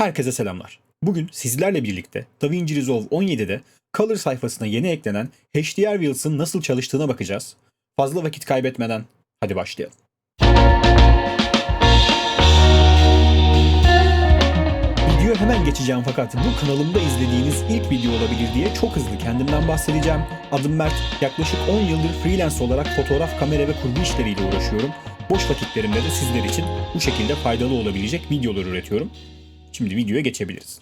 Herkese selamlar. Bugün sizlerle birlikte DaVinci Resolve 17'de Color sayfasına yeni eklenen HDR Wheels'ın nasıl çalıştığına bakacağız. Fazla vakit kaybetmeden hadi başlayalım. Videoya hemen geçeceğim fakat bu kanalımda izlediğiniz ilk video olabilir diye çok hızlı kendimden bahsedeceğim. Adım Mert, yaklaşık 10 yıldır freelance olarak fotoğraf, kamera ve kurgu işleriyle uğraşıyorum. Boş vakitlerimde de sizler için bu şekilde faydalı olabilecek videolar üretiyorum. Şimdi videoya geçebiliriz.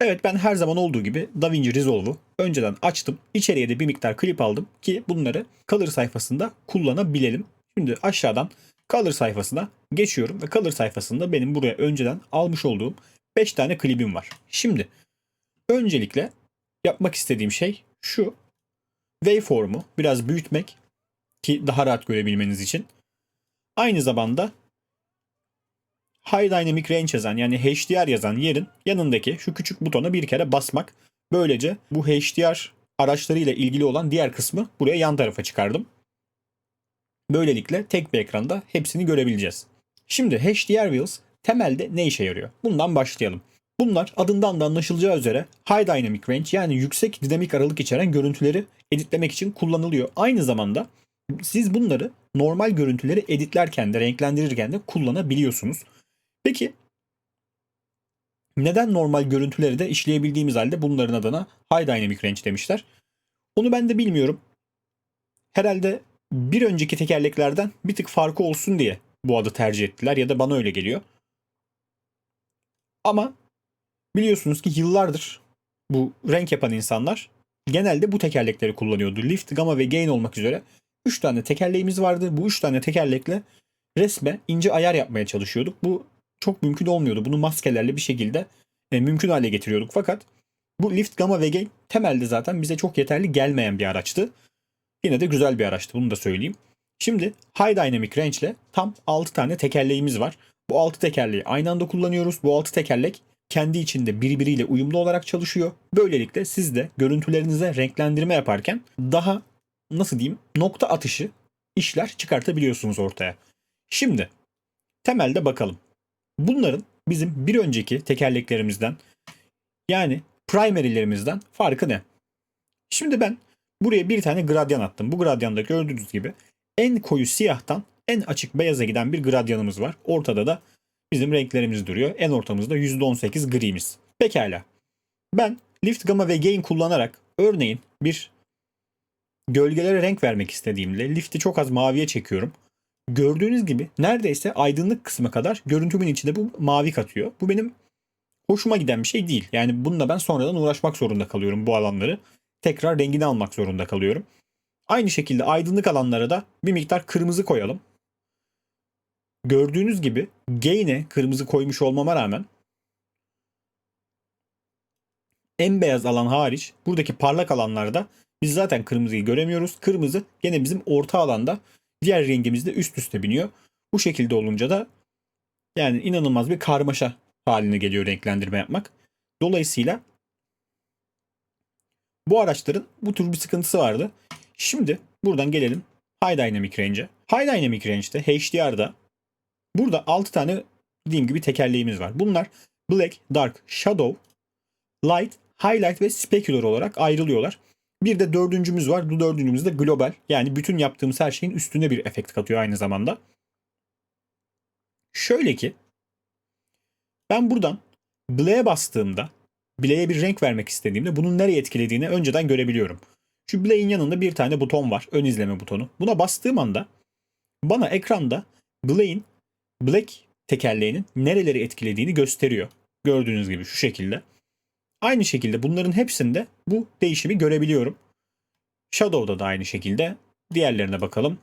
Evet ben her zaman olduğu gibi DaVinci Resolve'u önceden açtım. İçeriye de bir miktar klip aldım ki bunları Color sayfasında kullanabilelim. Şimdi aşağıdan Color sayfasına geçiyorum ve Color sayfasında benim buraya önceden almış olduğum 5 tane klibim var. Şimdi öncelikle yapmak istediğim şey şu. Waveform'u biraz büyütmek ki daha rahat görebilmeniz için. Aynı zamanda High Dynamic Range yazan yani HDR yazan yerin yanındaki şu küçük butona bir kere basmak. Böylece bu HDR araçlarıyla ilgili olan diğer kısmı buraya yan tarafa çıkardım. Böylelikle tek bir ekranda hepsini görebileceğiz. Şimdi HDR Wheels temelde ne işe yarıyor? Bundan başlayalım. Bunlar adından da anlaşılacağı üzere High Dynamic Range yani yüksek dinamik aralık içeren görüntüleri editlemek için kullanılıyor. Aynı zamanda siz bunları normal görüntüleri editlerken de renklendirirken de kullanabiliyorsunuz. Peki neden normal görüntüleri de işleyebildiğimiz halde bunların adına High Dynamic Range demişler? Onu ben de bilmiyorum. Herhalde bir önceki tekerleklerden bir tık farkı olsun diye bu adı tercih ettiler ya da bana öyle geliyor. Ama biliyorsunuz ki yıllardır bu renk yapan insanlar genelde bu tekerlekleri kullanıyordu. Lift, gamma ve gain olmak üzere 3 tane tekerleğimiz vardı. Bu 3 tane tekerlekle resme ince ayar yapmaya çalışıyorduk. Bu çok mümkün olmuyordu. Bunu maskelerle bir şekilde e, mümkün hale getiriyorduk. Fakat bu Lift, Gamma Gain temelde zaten bize çok yeterli gelmeyen bir araçtı. Yine de güzel bir araçtı bunu da söyleyeyim. Şimdi High Dynamic Range ile tam 6 tane tekerleğimiz var. Bu 6 tekerleği aynı anda kullanıyoruz. Bu 6 tekerlek kendi içinde birbiriyle uyumlu olarak çalışıyor. Böylelikle siz de görüntülerinize renklendirme yaparken daha nasıl diyeyim nokta atışı işler çıkartabiliyorsunuz ortaya. Şimdi temelde bakalım. Bunların bizim bir önceki tekerleklerimizden yani primary'lerimizden farkı ne? Şimdi ben buraya bir tane gradyan attım. Bu gradyanda gördüğünüz gibi en koyu siyahtan en açık beyaza giden bir gradyanımız var. Ortada da bizim renklerimiz duruyor. En ortamızda %18 grimiz. Pekala. Ben lift, gamma ve gain kullanarak örneğin bir gölgelere renk vermek istediğimde lifti çok az maviye çekiyorum. Gördüğünüz gibi neredeyse aydınlık kısmı kadar görüntümün içinde bu mavi katıyor. Bu benim hoşuma giden bir şey değil. Yani bununla ben sonradan uğraşmak zorunda kalıyorum bu alanları. Tekrar rengini almak zorunda kalıyorum. Aynı şekilde aydınlık alanlara da bir miktar kırmızı koyalım. Gördüğünüz gibi gain'e kırmızı koymuş olmama rağmen en beyaz alan hariç buradaki parlak alanlarda biz zaten kırmızıyı göremiyoruz. Kırmızı gene bizim orta alanda diğer rengimiz de üst üste biniyor. Bu şekilde olunca da yani inanılmaz bir karmaşa haline geliyor renklendirme yapmak. Dolayısıyla bu araçların bu tür bir sıkıntısı vardı. Şimdi buradan gelelim High Dynamic Range'e. High Dynamic Range'de HDR'da burada 6 tane dediğim gibi tekerleğimiz var. Bunlar Black, Dark, Shadow, Light, Highlight ve Specular olarak ayrılıyorlar. Bir de dördüncümüz var. Bu dördüncümüz de global. Yani bütün yaptığımız her şeyin üstüne bir efekt katıyor aynı zamanda. Şöyle ki ben buradan Black'e bastığımda Black'e bir renk vermek istediğimde bunun nereye etkilediğini önceden görebiliyorum. Şu Black'in yanında bir tane buton var. Ön izleme butonu. Buna bastığım anda bana ekranda Black'in Black tekerleğinin nereleri etkilediğini gösteriyor. Gördüğünüz gibi şu şekilde. Aynı şekilde bunların hepsinde bu değişimi görebiliyorum. Shadow'da da aynı şekilde. Diğerlerine bakalım.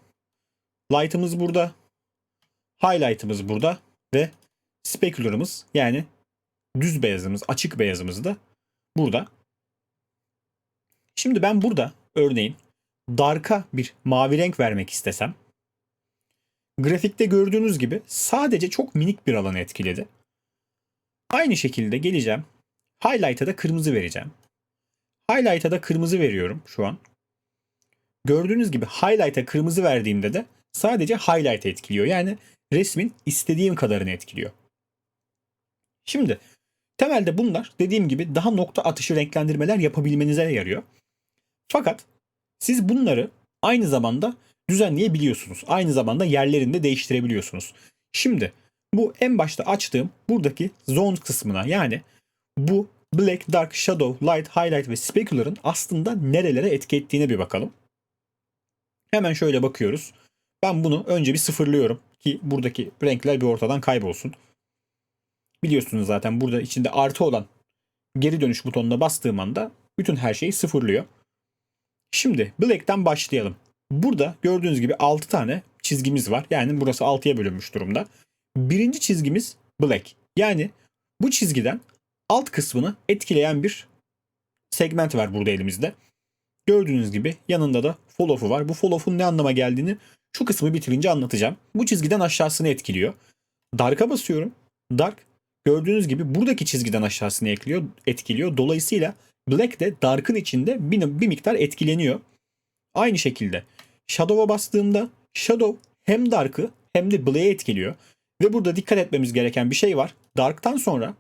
Light'ımız burada. Highlight'ımız burada. Ve Specular'ımız yani düz beyazımız, açık beyazımız da burada. Şimdi ben burada örneğin Dark'a bir mavi renk vermek istesem grafikte gördüğünüz gibi sadece çok minik bir alanı etkiledi. Aynı şekilde geleceğim Highlight'a da kırmızı vereceğim. Highlight'a da kırmızı veriyorum şu an. Gördüğünüz gibi highlight'a kırmızı verdiğimde de sadece highlight'ı etkiliyor. Yani resmin istediğim kadarını etkiliyor. Şimdi temelde bunlar dediğim gibi daha nokta atışı renklendirmeler yapabilmenize yarıyor. Fakat siz bunları aynı zamanda düzenleyebiliyorsunuz. Aynı zamanda yerlerini de değiştirebiliyorsunuz. Şimdi bu en başta açtığım buradaki zone kısmına yani bu Black, Dark, Shadow, Light, Highlight ve Specular'ın aslında nerelere etki ettiğine bir bakalım. Hemen şöyle bakıyoruz. Ben bunu önce bir sıfırlıyorum ki buradaki renkler bir ortadan kaybolsun. Biliyorsunuz zaten burada içinde artı olan geri dönüş butonuna bastığım anda bütün her şeyi sıfırlıyor. Şimdi Black'ten başlayalım. Burada gördüğünüz gibi 6 tane çizgimiz var. Yani burası 6'ya bölünmüş durumda. Birinci çizgimiz Black. Yani bu çizgiden alt kısmını etkileyen bir segment var burada elimizde. Gördüğünüz gibi yanında da follow var. Bu follow'un ne anlama geldiğini şu kısmı bitirince anlatacağım. Bu çizgiden aşağısını etkiliyor. Dark'a basıyorum. Dark gördüğünüz gibi buradaki çizgiden aşağısını ekliyor, etkiliyor. Dolayısıyla Black de Dark'ın içinde bir, bir miktar etkileniyor. Aynı şekilde Shadow'a bastığımda Shadow hem Dark'ı hem de Black'e etkiliyor. Ve burada dikkat etmemiz gereken bir şey var. Dark'tan sonra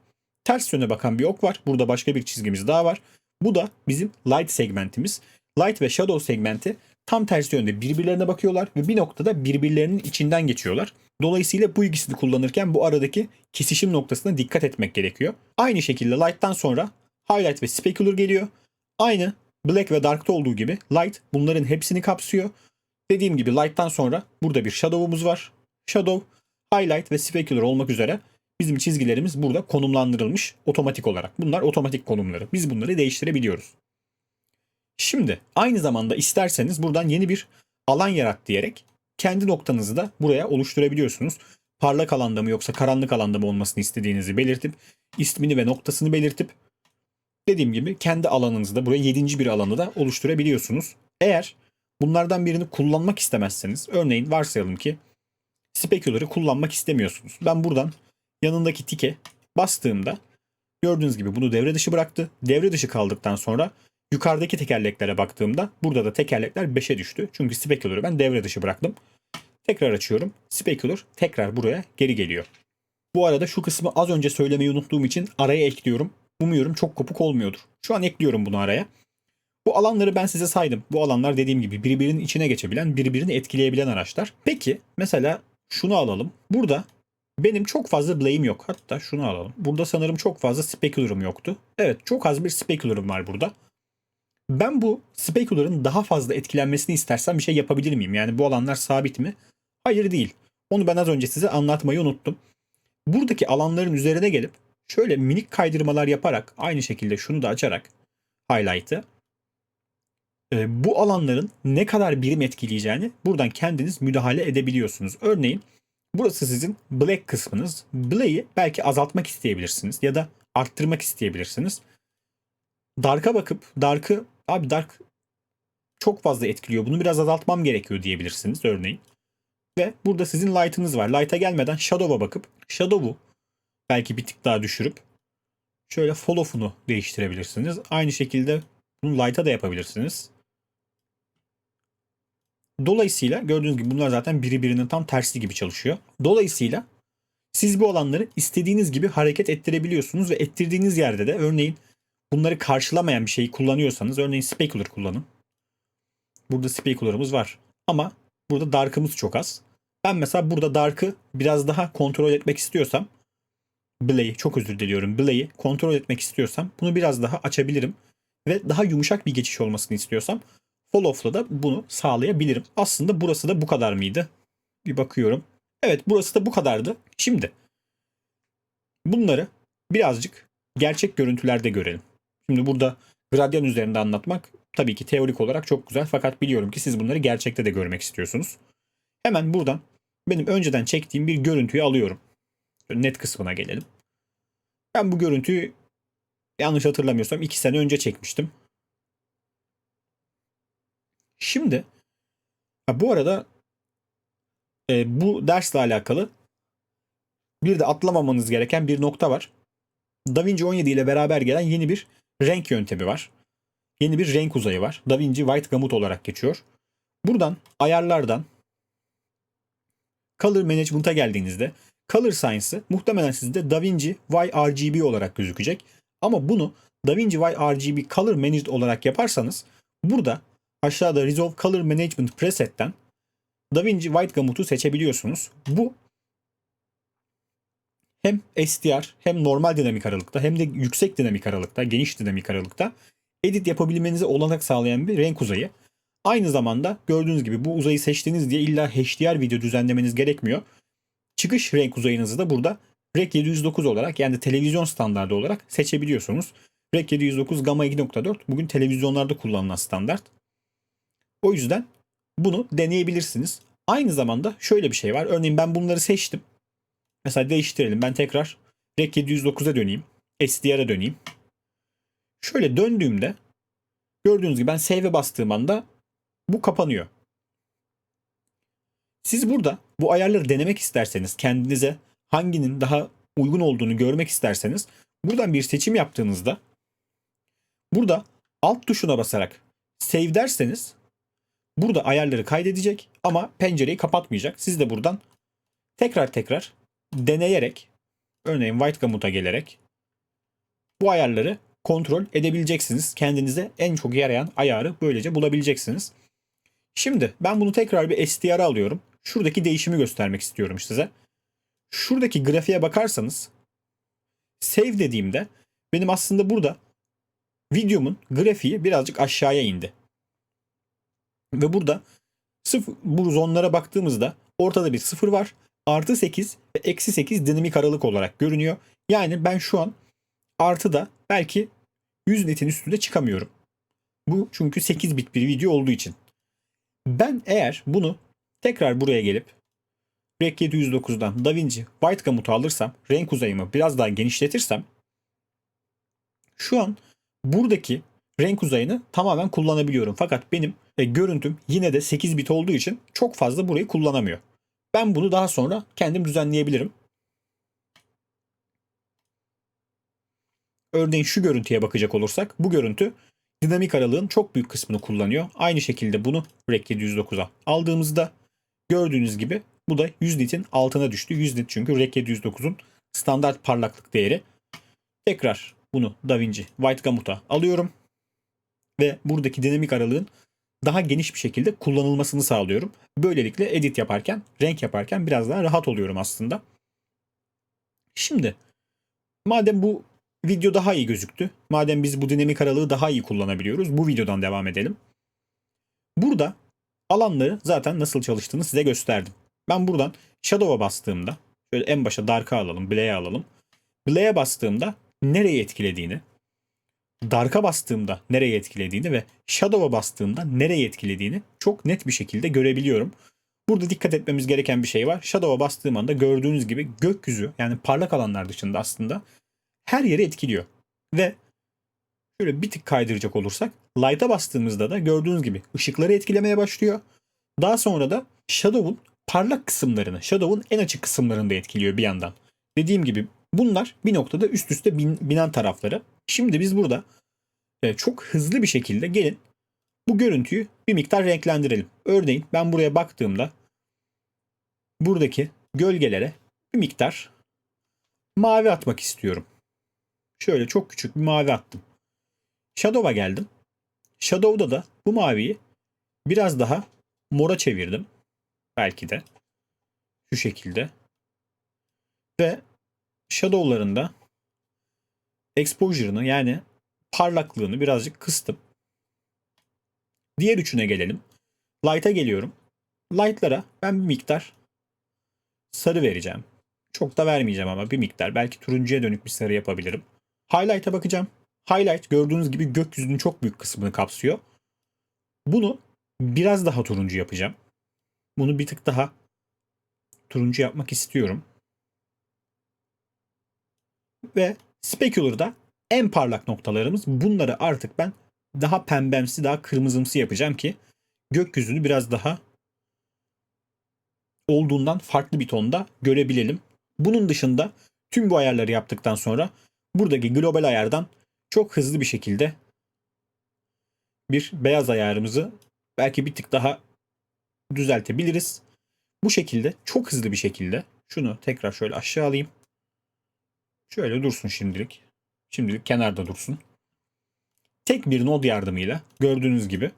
ters yöne bakan bir ok var. Burada başka bir çizgimiz daha var. Bu da bizim Light segmentimiz. Light ve Shadow segmenti tam tersi yönde birbirlerine bakıyorlar ve bir noktada birbirlerinin içinden geçiyorlar. Dolayısıyla bu ikisini kullanırken bu aradaki kesişim noktasına dikkat etmek gerekiyor. Aynı şekilde Light'tan sonra Highlight ve Specular geliyor. Aynı Black ve Dark'ta olduğu gibi Light bunların hepsini kapsıyor. Dediğim gibi Light'tan sonra burada bir Shadow'umuz var. Shadow, Highlight ve Specular olmak üzere bizim çizgilerimiz burada konumlandırılmış otomatik olarak. Bunlar otomatik konumları. Biz bunları değiştirebiliyoruz. Şimdi aynı zamanda isterseniz buradan yeni bir alan yarat diyerek kendi noktanızı da buraya oluşturabiliyorsunuz. Parlak alanda mı yoksa karanlık alanda mı olmasını istediğinizi belirtip ismini ve noktasını belirtip dediğim gibi kendi alanınızda buraya yedinci bir alanı da oluşturabiliyorsunuz. Eğer bunlardan birini kullanmak istemezseniz örneğin varsayalım ki Specular'ı kullanmak istemiyorsunuz. Ben buradan yanındaki tike bastığımda gördüğünüz gibi bunu devre dışı bıraktı. Devre dışı kaldıktan sonra yukarıdaki tekerleklere baktığımda burada da tekerlekler 5'e düştü. Çünkü Specular'ı ben devre dışı bıraktım. Tekrar açıyorum. Specular tekrar buraya geri geliyor. Bu arada şu kısmı az önce söylemeyi unuttuğum için araya ekliyorum. Umuyorum çok kopuk olmuyordur. Şu an ekliyorum bunu araya. Bu alanları ben size saydım. Bu alanlar dediğim gibi birbirinin içine geçebilen, birbirini etkileyebilen araçlar. Peki mesela şunu alalım. Burada benim çok fazla blame yok. Hatta şunu alalım. Burada sanırım çok fazla specular'ım yoktu. Evet çok az bir specular'ım var burada. Ben bu specular'ın daha fazla etkilenmesini istersem bir şey yapabilir miyim? Yani bu alanlar sabit mi? Hayır değil. Onu ben az önce size anlatmayı unuttum. Buradaki alanların üzerine gelip şöyle minik kaydırmalar yaparak aynı şekilde şunu da açarak highlight'ı e, bu alanların ne kadar birim etkileyeceğini buradan kendiniz müdahale edebiliyorsunuz. Örneğin burası sizin black kısmınız. Black'i belki azaltmak isteyebilirsiniz ya da arttırmak isteyebilirsiniz. Dark'a bakıp Dark'ı abi Dark çok fazla etkiliyor. Bunu biraz azaltmam gerekiyor diyebilirsiniz örneğin. Ve burada sizin light'ınız var. Light'a gelmeden Shadow'a bakıp Shadow'u belki bir tık daha düşürüp şöyle follow'unu değiştirebilirsiniz. Aynı şekilde bunu light'a da yapabilirsiniz. Dolayısıyla gördüğünüz gibi bunlar zaten biri birinin tam tersi gibi çalışıyor. Dolayısıyla siz bu alanları istediğiniz gibi hareket ettirebiliyorsunuz ve ettirdiğiniz yerde de örneğin bunları karşılamayan bir şeyi kullanıyorsanız örneğin specular kullanın. Burada specular'ımız var ama burada dark'ımız çok az. Ben mesela burada dark'ı biraz daha kontrol etmek istiyorsam Blay'i çok özür diliyorum. Blay'i kontrol etmek istiyorsam bunu biraz daha açabilirim ve daha yumuşak bir geçiş olmasını istiyorsam Fall-Off'la da bunu sağlayabilirim. Aslında burası da bu kadar mıydı? Bir bakıyorum. Evet burası da bu kadardı. Şimdi bunları birazcık gerçek görüntülerde görelim. Şimdi burada gradyan üzerinde anlatmak tabii ki teorik olarak çok güzel fakat biliyorum ki siz bunları gerçekte de görmek istiyorsunuz. Hemen buradan benim önceden çektiğim bir görüntüyü alıyorum. Net kısmına gelelim. Ben bu görüntüyü yanlış hatırlamıyorsam 2 sene önce çekmiştim. Şimdi bu arada e, bu dersle alakalı bir de atlamamanız gereken bir nokta var. DaVinci 17 ile beraber gelen yeni bir renk yöntemi var. Yeni bir renk uzayı var. DaVinci White Gamut olarak geçiyor. Buradan ayarlardan Color Management'a geldiğinizde Color Science'ı muhtemelen sizde DaVinci YRGB olarak gözükecek. Ama bunu DaVinci YRGB Color Managed olarak yaparsanız burada aşağıda Resolve Color Management preset'ten DaVinci White Gamut'u seçebiliyorsunuz. Bu hem SDR hem normal dinamik aralıkta hem de yüksek dinamik aralıkta, geniş dinamik aralıkta edit yapabilmenize olanak sağlayan bir renk uzayı. Aynı zamanda gördüğünüz gibi bu uzayı seçtiğiniz diye illa HDR video düzenlemeniz gerekmiyor. Çıkış renk uzayınızı da burada Rec 709 olarak yani televizyon standardı olarak seçebiliyorsunuz. Rec 709 Gamma 2.4 bugün televizyonlarda kullanılan standart. O yüzden bunu deneyebilirsiniz. Aynı zamanda şöyle bir şey var. Örneğin ben bunları seçtim. Mesela değiştirelim. Ben tekrar Rec 709'a döneyim. SDR'a döneyim. Şöyle döndüğümde gördüğünüz gibi ben save'e bastığım anda bu kapanıyor. Siz burada bu ayarları denemek isterseniz kendinize hanginin daha uygun olduğunu görmek isterseniz buradan bir seçim yaptığınızda burada alt tuşuna basarak save derseniz burada ayarları kaydedecek ama pencereyi kapatmayacak. Siz de buradan tekrar tekrar deneyerek örneğin White Gamut'a gelerek bu ayarları kontrol edebileceksiniz. Kendinize en çok yarayan ayarı böylece bulabileceksiniz. Şimdi ben bunu tekrar bir SDR'a alıyorum. Şuradaki değişimi göstermek istiyorum size. Şuradaki grafiğe bakarsanız save dediğimde benim aslında burada videomun grafiği birazcık aşağıya indi. Ve burada sıfır, bu zonlara baktığımızda ortada bir sıfır var. Artı 8 ve eksi 8 dinamik aralık olarak görünüyor. Yani ben şu an artıda belki 100 netin üstünde çıkamıyorum. Bu çünkü 8 bit bir video olduğu için. Ben eğer bunu tekrar buraya gelip Rec 709'dan DaVinci White Gamut'u alırsam, renk uzayımı biraz daha genişletirsem şu an buradaki renk uzayını tamamen kullanabiliyorum. Fakat benim e, görüntüm yine de 8 bit olduğu için çok fazla burayı kullanamıyor. Ben bunu daha sonra kendim düzenleyebilirim. Örneğin şu görüntüye bakacak olursak bu görüntü dinamik aralığın çok büyük kısmını kullanıyor. Aynı şekilde bunu Rec 709'a aldığımızda gördüğünüz gibi bu da 100 nitin altına düştü. 100 nit çünkü Rec 709'un standart parlaklık değeri. Tekrar bunu DaVinci White Gamut'a alıyorum. Ve buradaki dinamik aralığın daha geniş bir şekilde kullanılmasını sağlıyorum. Böylelikle edit yaparken, renk yaparken biraz daha rahat oluyorum aslında. Şimdi madem bu video daha iyi gözüktü, madem biz bu dinamik aralığı daha iyi kullanabiliyoruz, bu videodan devam edelim. Burada alanları zaten nasıl çalıştığını size gösterdim. Ben buradan Shadow'a bastığımda, şöyle en başa Dark'a alalım, Blade'e alalım. Blade'e bastığımda nereye etkilediğini, Dark'a bastığımda nereye etkilediğini ve Shadow'a bastığımda nereye etkilediğini çok net bir şekilde görebiliyorum. Burada dikkat etmemiz gereken bir şey var. Shadow'a bastığım anda gördüğünüz gibi gökyüzü yani parlak alanlar dışında aslında her yeri etkiliyor. Ve şöyle bir tık kaydıracak olursak Light'a bastığımızda da gördüğünüz gibi ışıkları etkilemeye başlıyor. Daha sonra da Shadow'un parlak kısımlarını, Shadow'un en açık kısımlarını da etkiliyor bir yandan. Dediğim gibi bunlar bir noktada üst üste bin, binen tarafları. Şimdi biz burada e, çok hızlı bir şekilde gelin bu görüntüyü bir miktar renklendirelim. Örneğin ben buraya baktığımda buradaki gölgelere bir miktar mavi atmak istiyorum. Şöyle çok küçük bir mavi attım. Shadow'a geldim. Shadow'da da bu maviyi biraz daha mora çevirdim. Belki de. Şu şekilde. Ve Shadow'larında exposure'ını yani parlaklığını birazcık kıstım. Diğer üçüne gelelim. Light'a geliyorum. Light'lara ben bir miktar sarı vereceğim. Çok da vermeyeceğim ama bir miktar. Belki turuncuya dönük bir sarı yapabilirim. Highlight'a bakacağım. Highlight gördüğünüz gibi gökyüzünün çok büyük kısmını kapsıyor. Bunu biraz daha turuncu yapacağım. Bunu bir tık daha turuncu yapmak istiyorum. Ve Specular'da en parlak noktalarımız bunları artık ben daha pembemsi, daha kırmızımsı yapacağım ki gökyüzünü biraz daha olduğundan farklı bir tonda görebilelim. Bunun dışında tüm bu ayarları yaptıktan sonra buradaki global ayardan çok hızlı bir şekilde bir beyaz ayarımızı belki bir tık daha düzeltebiliriz. Bu şekilde çok hızlı bir şekilde Şunu tekrar şöyle aşağı alayım. Şöyle dursun şimdilik. Şimdilik kenarda dursun. Tek bir node yardımıyla gördüğünüz gibi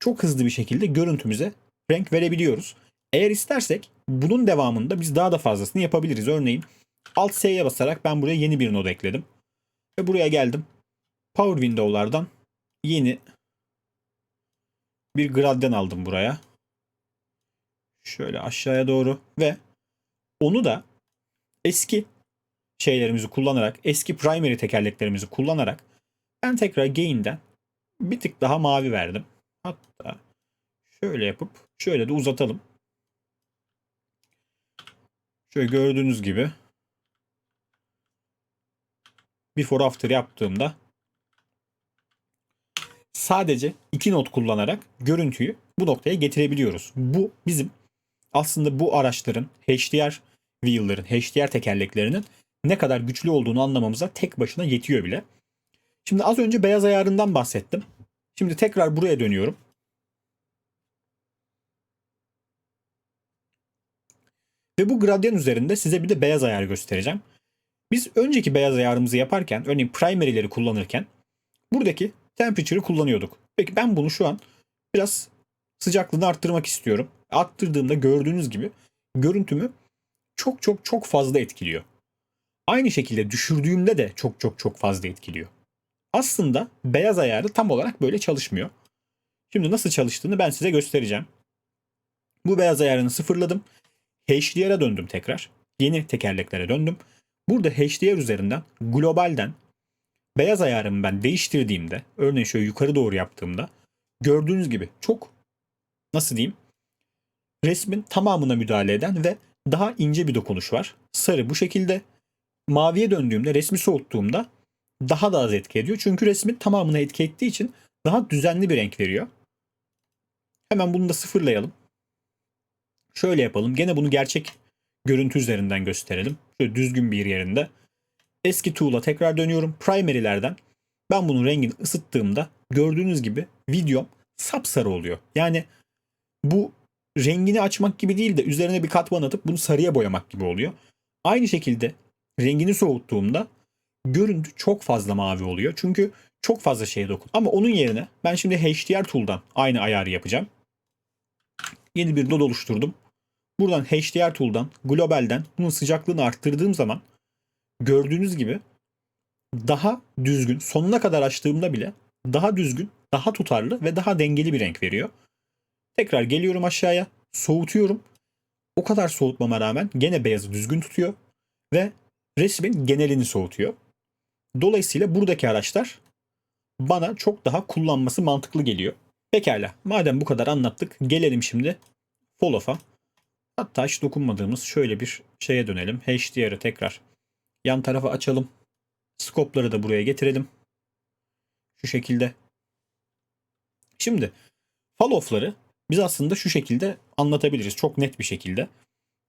çok hızlı bir şekilde görüntümüze renk verebiliyoruz. Eğer istersek bunun devamında biz daha da fazlasını yapabiliriz. Örneğin Alt S'ye basarak ben buraya yeni bir node ekledim. Ve buraya geldim. Power Window'lardan yeni bir gradyan aldım buraya. Şöyle aşağıya doğru ve onu da eski şeylerimizi kullanarak, eski primary tekerleklerimizi kullanarak ben tekrar gain'den bir tık daha mavi verdim. Hatta şöyle yapıp şöyle de uzatalım. Şöyle gördüğünüz gibi before after yaptığımda sadece iki not kullanarak görüntüyü bu noktaya getirebiliyoruz. Bu bizim aslında bu araçların HDR wheel'ların, HDR tekerleklerinin ne kadar güçlü olduğunu anlamamıza tek başına yetiyor bile. Şimdi az önce beyaz ayarından bahsettim. Şimdi tekrar buraya dönüyorum. Ve bu gradyan üzerinde size bir de beyaz ayar göstereceğim. Biz önceki beyaz ayarımızı yaparken, örneğin primary'leri kullanırken buradaki temperature'ı kullanıyorduk. Peki ben bunu şu an biraz sıcaklığını arttırmak istiyorum. Arttırdığımda gördüğünüz gibi görüntümü çok çok çok fazla etkiliyor. Aynı şekilde düşürdüğümde de çok çok çok fazla etkiliyor. Aslında beyaz ayarı tam olarak böyle çalışmıyor. Şimdi nasıl çalıştığını ben size göstereceğim. Bu beyaz ayarını sıfırladım. HDR'a döndüm tekrar. Yeni tekerleklere döndüm. Burada HDR üzerinden globalden beyaz ayarımı ben değiştirdiğimde örneğin şöyle yukarı doğru yaptığımda gördüğünüz gibi çok nasıl diyeyim resmin tamamına müdahale eden ve daha ince bir dokunuş var. Sarı bu şekilde maviye döndüğümde resmi soğuttuğumda daha da az etki ediyor. Çünkü resmin tamamına etki ettiği için daha düzenli bir renk veriyor. Hemen bunu da sıfırlayalım. Şöyle yapalım. Gene bunu gerçek görüntü üzerinden gösterelim. Şöyle düzgün bir yerinde. Eski tool'a tekrar dönüyorum. Primary'lerden ben bunun rengini ısıttığımda gördüğünüz gibi videom sapsarı oluyor. Yani bu rengini açmak gibi değil de üzerine bir katman atıp bunu sarıya boyamak gibi oluyor. Aynı şekilde rengini soğuttuğumda görüntü çok fazla mavi oluyor. Çünkü çok fazla şeye dokun. Ama onun yerine ben şimdi HDR Tool'dan aynı ayarı yapacağım. Yeni bir node oluşturdum. Buradan HDR Tool'dan, globalden bunun sıcaklığını arttırdığım zaman gördüğünüz gibi daha düzgün, sonuna kadar açtığımda bile daha düzgün, daha tutarlı ve daha dengeli bir renk veriyor. Tekrar geliyorum aşağıya, soğutuyorum. O kadar soğutmama rağmen gene beyazı düzgün tutuyor ve resmin genelini soğutuyor. Dolayısıyla buradaki araçlar bana çok daha kullanması mantıklı geliyor. Pekala madem bu kadar anlattık gelelim şimdi Fall Off'a. Hatta hiç dokunmadığımız şöyle bir şeye dönelim. HDR'ı tekrar yan tarafa açalım. Skopları da buraya getirelim. Şu şekilde. Şimdi fall off'ları biz aslında şu şekilde anlatabiliriz. Çok net bir şekilde.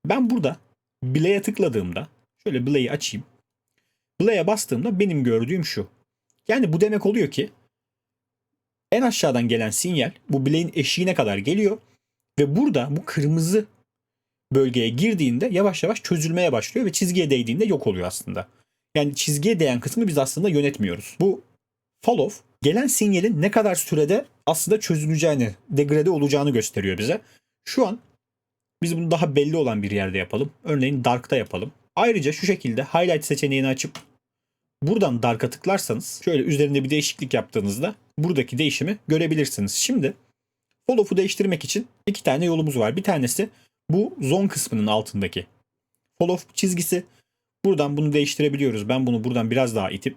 Ben burada bileğe tıkladığımda şöyle bileği açayım. Bileğe bastığımda benim gördüğüm şu. Yani bu demek oluyor ki en aşağıdan gelen sinyal bu bileğin eşiğine kadar geliyor ve burada bu kırmızı bölgeye girdiğinde yavaş yavaş çözülmeye başlıyor ve çizgiye değdiğinde yok oluyor aslında. Yani çizgiye değen kısmı biz aslında yönetmiyoruz. Bu fall off gelen sinyalin ne kadar sürede aslında çözüleceğini, degrade olacağını gösteriyor bize. Şu an biz bunu daha belli olan bir yerde yapalım. Örneğin dark'ta yapalım. Ayrıca şu şekilde highlight seçeneğini açıp buradan dark'a tıklarsanız şöyle üzerinde bir değişiklik yaptığınızda buradaki değişimi görebilirsiniz. Şimdi fall off'u değiştirmek için iki tane yolumuz var. Bir tanesi bu zone kısmının altındaki fall off çizgisi. Buradan bunu değiştirebiliyoruz. Ben bunu buradan biraz daha itip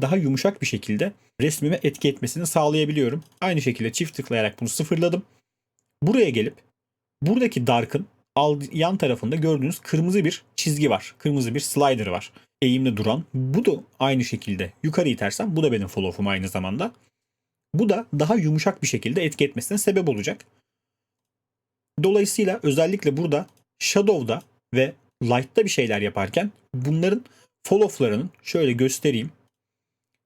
daha yumuşak bir şekilde resmime etki etmesini sağlayabiliyorum. Aynı şekilde çift tıklayarak bunu sıfırladım. Buraya gelip buradaki dark'ın yan tarafında gördüğünüz kırmızı bir çizgi var. Kırmızı bir slider var. Eğimde duran. Bu da aynı şekilde yukarı itersem bu da benim fall off'um aynı zamanda. Bu da daha yumuşak bir şekilde etki etmesine sebep olacak. Dolayısıyla özellikle burada Shadow'da ve Light'ta bir şeyler yaparken bunların fall off'larının şöyle göstereyim.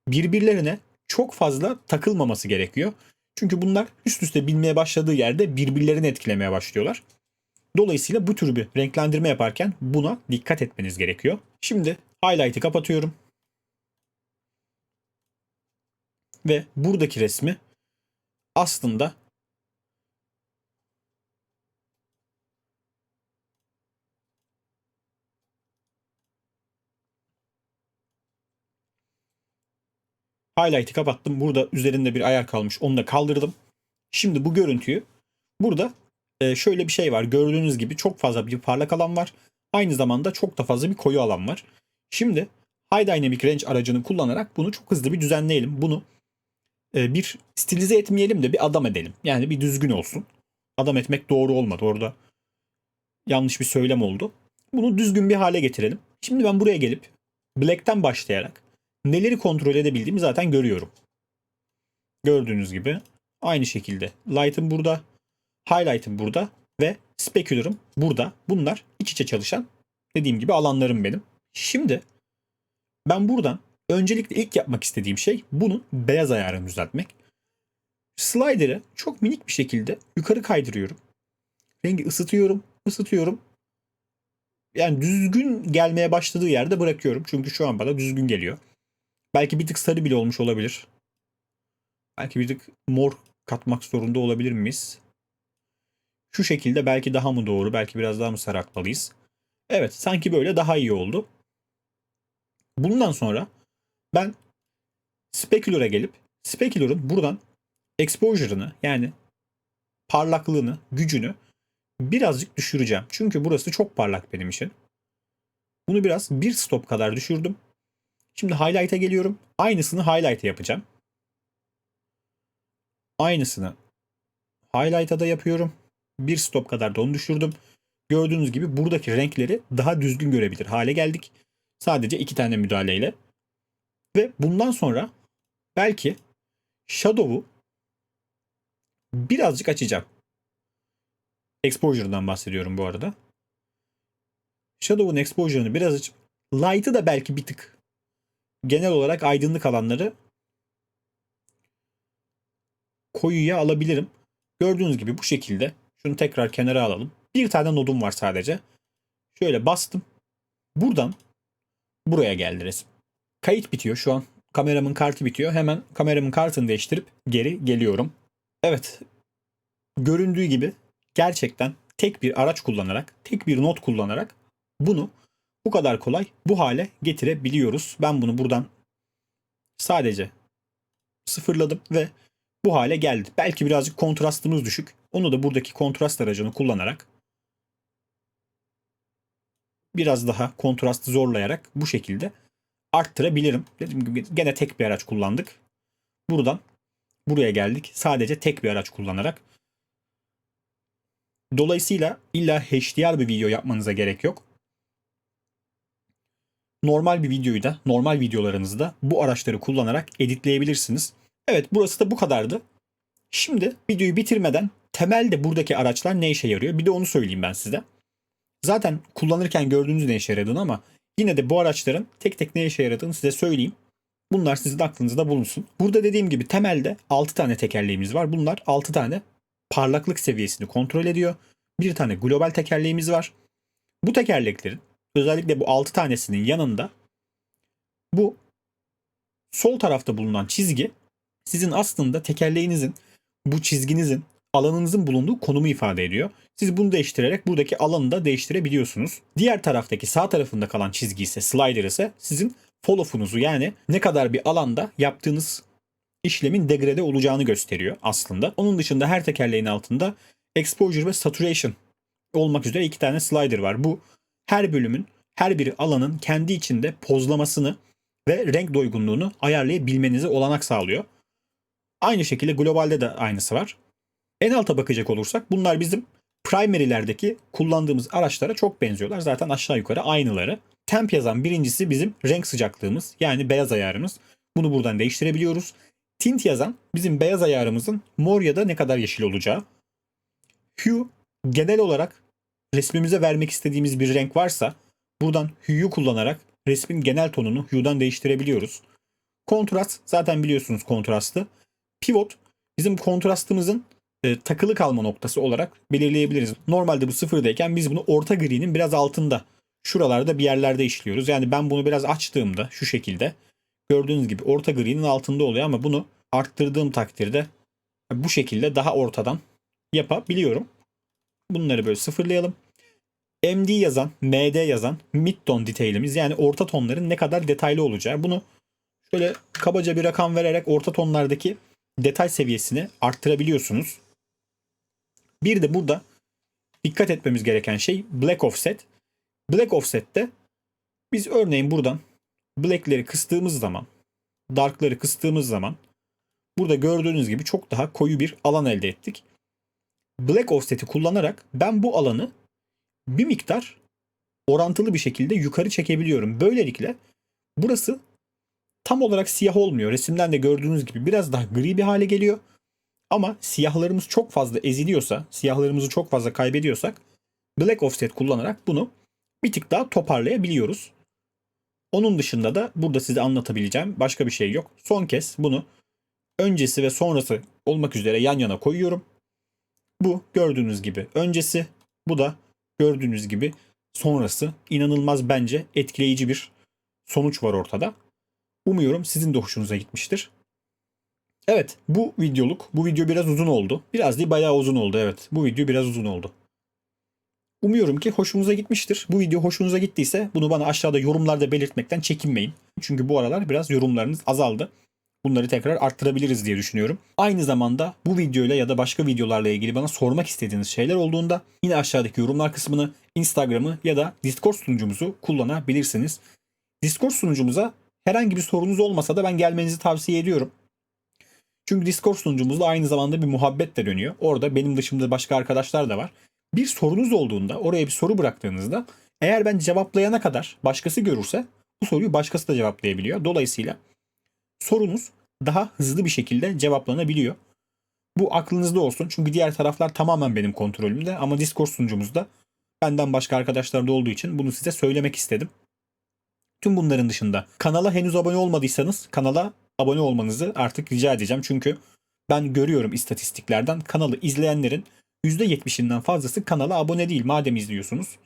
Birbirlerine çok fazla takılmaması gerekiyor. Çünkü bunlar üst üste binmeye başladığı yerde birbirlerini etkilemeye başlıyorlar. Dolayısıyla bu tür bir renklendirme yaparken buna dikkat etmeniz gerekiyor. Şimdi highlight'ı kapatıyorum. Ve buradaki resmi aslında Highlight'ı kapattım. Burada üzerinde bir ayar kalmış. Onu da kaldırdım. Şimdi bu görüntüyü burada e, şöyle bir şey var. Gördüğünüz gibi çok fazla bir parlak alan var. Aynı zamanda çok da fazla bir koyu alan var. Şimdi High Dynamic Range aracını kullanarak bunu çok hızlı bir düzenleyelim. Bunu e, bir stilize etmeyelim de bir adam edelim. Yani bir düzgün olsun. Adam etmek doğru olmadı. Orada yanlış bir söylem oldu. Bunu düzgün bir hale getirelim. Şimdi ben buraya gelip Black'ten başlayarak neleri kontrol edebildiğimi zaten görüyorum. Gördüğünüz gibi aynı şekilde Light'ım burada, Highlight'ım burada ve Specular'ım burada. Bunlar iç içe çalışan dediğim gibi alanlarım benim. Şimdi ben buradan öncelikle ilk yapmak istediğim şey bunun beyaz ayarını düzeltmek. Slider'ı çok minik bir şekilde yukarı kaydırıyorum. Rengi ısıtıyorum, ısıtıyorum. Yani düzgün gelmeye başladığı yerde bırakıyorum. Çünkü şu an bana düzgün geliyor. Belki bir tık sarı bile olmuş olabilir. Belki bir tık mor katmak zorunda olabilir miyiz? Şu şekilde belki daha mı doğru, belki biraz daha mı sarakmalıyız? Evet, sanki böyle daha iyi oldu. Bundan sonra ben Specular'a gelip Specular'ın buradan exposure'ını yani parlaklığını, gücünü birazcık düşüreceğim. Çünkü burası çok parlak benim için. Bunu biraz bir stop kadar düşürdüm. Şimdi highlight'a geliyorum. Aynısını highlight'a yapacağım. Aynısını highlight'a da yapıyorum. Bir stop kadar da onu düşürdüm. Gördüğünüz gibi buradaki renkleri daha düzgün görebilir hale geldik. Sadece iki tane müdahaleyle. Ve bundan sonra belki Shadow'u birazcık açacağım. Exposure'dan bahsediyorum bu arada. Shadow'un exposure'ını biraz açıp Light'ı da belki bir tık genel olarak aydınlık alanları koyuya alabilirim. Gördüğünüz gibi bu şekilde. Şunu tekrar kenara alalım. Bir tane nodum var sadece. Şöyle bastım. Buradan buraya geldi resim. Kayıt bitiyor şu an. Kameramın kartı bitiyor. Hemen kameramın kartını değiştirip geri geliyorum. Evet. Göründüğü gibi gerçekten tek bir araç kullanarak, tek bir not kullanarak bunu bu kadar kolay bu hale getirebiliyoruz. Ben bunu buradan sadece sıfırladım ve bu hale geldi. Belki birazcık kontrastımız düşük. Onu da buradaki kontrast aracını kullanarak biraz daha kontrastı zorlayarak bu şekilde arttırabilirim. Dediğim gibi gene tek bir araç kullandık. Buradan buraya geldik. Sadece tek bir araç kullanarak. Dolayısıyla illa HDR bir video yapmanıza gerek yok. Normal bir videoyu da, normal videolarınızı da bu araçları kullanarak editleyebilirsiniz. Evet burası da bu kadardı. Şimdi videoyu bitirmeden temelde buradaki araçlar ne işe yarıyor? Bir de onu söyleyeyim ben size. Zaten kullanırken gördüğünüz ne işe yaradığını ama yine de bu araçların tek tek ne işe yaradığını size söyleyeyim. Bunlar sizin aklınızda bulunsun. Burada dediğim gibi temelde 6 tane tekerleğimiz var. Bunlar 6 tane parlaklık seviyesini kontrol ediyor. Bir tane global tekerleğimiz var. Bu tekerleklerin özellikle bu 6 tanesinin yanında bu sol tarafta bulunan çizgi sizin aslında tekerleğinizin bu çizginizin alanınızın bulunduğu konumu ifade ediyor. Siz bunu değiştirerek buradaki alanı da değiştirebiliyorsunuz. Diğer taraftaki sağ tarafında kalan çizgi ise slider ise sizin follow'unuzu yani ne kadar bir alanda yaptığınız işlemin degrade olacağını gösteriyor aslında. Onun dışında her tekerleğin altında exposure ve saturation olmak üzere iki tane slider var. Bu her bölümün, her bir alanın kendi içinde pozlamasını ve renk doygunluğunu ayarlayabilmenize olanak sağlıyor. Aynı şekilde globalde de aynısı var. En alta bakacak olursak bunlar bizim primary'lerdeki kullandığımız araçlara çok benziyorlar. Zaten aşağı yukarı aynıları. Temp yazan birincisi bizim renk sıcaklığımız yani beyaz ayarımız. Bunu buradan değiştirebiliyoruz. Tint yazan bizim beyaz ayarımızın mor ya da ne kadar yeşil olacağı. Hue genel olarak resmimize vermek istediğimiz bir renk varsa buradan hue'yu kullanarak resmin genel tonunu hue'dan değiştirebiliyoruz. Kontrast zaten biliyorsunuz kontrastı. Pivot bizim kontrastımızın e, takılı kalma noktası olarak belirleyebiliriz. Normalde bu sıfırdayken biz bunu orta gri'nin biraz altında şuralarda bir yerlerde işliyoruz. Yani ben bunu biraz açtığımda şu şekilde gördüğünüz gibi orta gri'nin altında oluyor ama bunu arttırdığım takdirde bu şekilde daha ortadan yapabiliyorum. Bunları böyle sıfırlayalım. MD yazan, MD yazan mid tone detail'imiz yani orta tonların ne kadar detaylı olacağı. Bunu şöyle kabaca bir rakam vererek orta tonlardaki detay seviyesini arttırabiliyorsunuz. Bir de burada dikkat etmemiz gereken şey black offset. Black offset'te biz örneğin buradan black'leri kıstığımız zaman, dark'ları kıstığımız zaman burada gördüğünüz gibi çok daha koyu bir alan elde ettik. Black offset'i kullanarak ben bu alanı bir miktar orantılı bir şekilde yukarı çekebiliyorum. Böylelikle burası tam olarak siyah olmuyor. Resimden de gördüğünüz gibi biraz daha gri bir hale geliyor. Ama siyahlarımız çok fazla eziliyorsa, siyahlarımızı çok fazla kaybediyorsak black offset kullanarak bunu bir tık daha toparlayabiliyoruz. Onun dışında da burada size anlatabileceğim başka bir şey yok. Son kez bunu öncesi ve sonrası olmak üzere yan yana koyuyorum. Bu gördüğünüz gibi öncesi, bu da gördüğünüz gibi sonrası inanılmaz bence etkileyici bir sonuç var ortada. Umuyorum sizin de hoşunuza gitmiştir. Evet bu videoluk. Bu video biraz uzun oldu. Biraz değil bayağı uzun oldu evet. Bu video biraz uzun oldu. Umuyorum ki hoşunuza gitmiştir. Bu video hoşunuza gittiyse bunu bana aşağıda yorumlarda belirtmekten çekinmeyin. Çünkü bu aralar biraz yorumlarınız azaldı. Bunları tekrar arttırabiliriz diye düşünüyorum. Aynı zamanda bu videoyla ya da başka videolarla ilgili bana sormak istediğiniz şeyler olduğunda yine aşağıdaki yorumlar kısmını, Instagram'ı ya da Discord sunucumuzu kullanabilirsiniz. Discord sunucumuza herhangi bir sorunuz olmasa da ben gelmenizi tavsiye ediyorum. Çünkü Discord sunucumuzda aynı zamanda bir muhabbet de dönüyor. Orada benim dışımda başka arkadaşlar da var. Bir sorunuz olduğunda oraya bir soru bıraktığınızda eğer ben cevaplayana kadar başkası görürse bu soruyu başkası da cevaplayabiliyor. Dolayısıyla sorunuz daha hızlı bir şekilde cevaplanabiliyor. Bu aklınızda olsun çünkü diğer taraflar tamamen benim kontrolümde ama Discord sunucumuzda benden başka arkadaşlar da olduğu için bunu size söylemek istedim. Tüm bunların dışında kanala henüz abone olmadıysanız kanala abone olmanızı artık rica edeceğim. Çünkü ben görüyorum istatistiklerden kanalı izleyenlerin %70'inden fazlası kanala abone değil madem izliyorsunuz.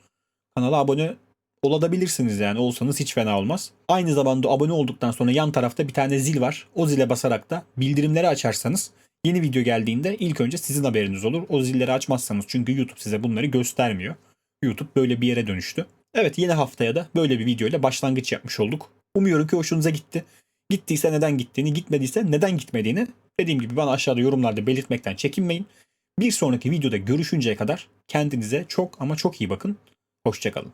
Kanala abone olabilirsiniz yani olsanız hiç fena olmaz. Aynı zamanda abone olduktan sonra yan tarafta bir tane zil var. O zile basarak da bildirimleri açarsanız yeni video geldiğinde ilk önce sizin haberiniz olur. O zilleri açmazsanız çünkü YouTube size bunları göstermiyor. YouTube böyle bir yere dönüştü. Evet yeni haftaya da böyle bir video ile başlangıç yapmış olduk. Umuyorum ki hoşunuza gitti. Gittiyse neden gittiğini, gitmediyse neden gitmediğini dediğim gibi bana aşağıda yorumlarda belirtmekten çekinmeyin. Bir sonraki videoda görüşünceye kadar kendinize çok ama çok iyi bakın. Hoşçakalın.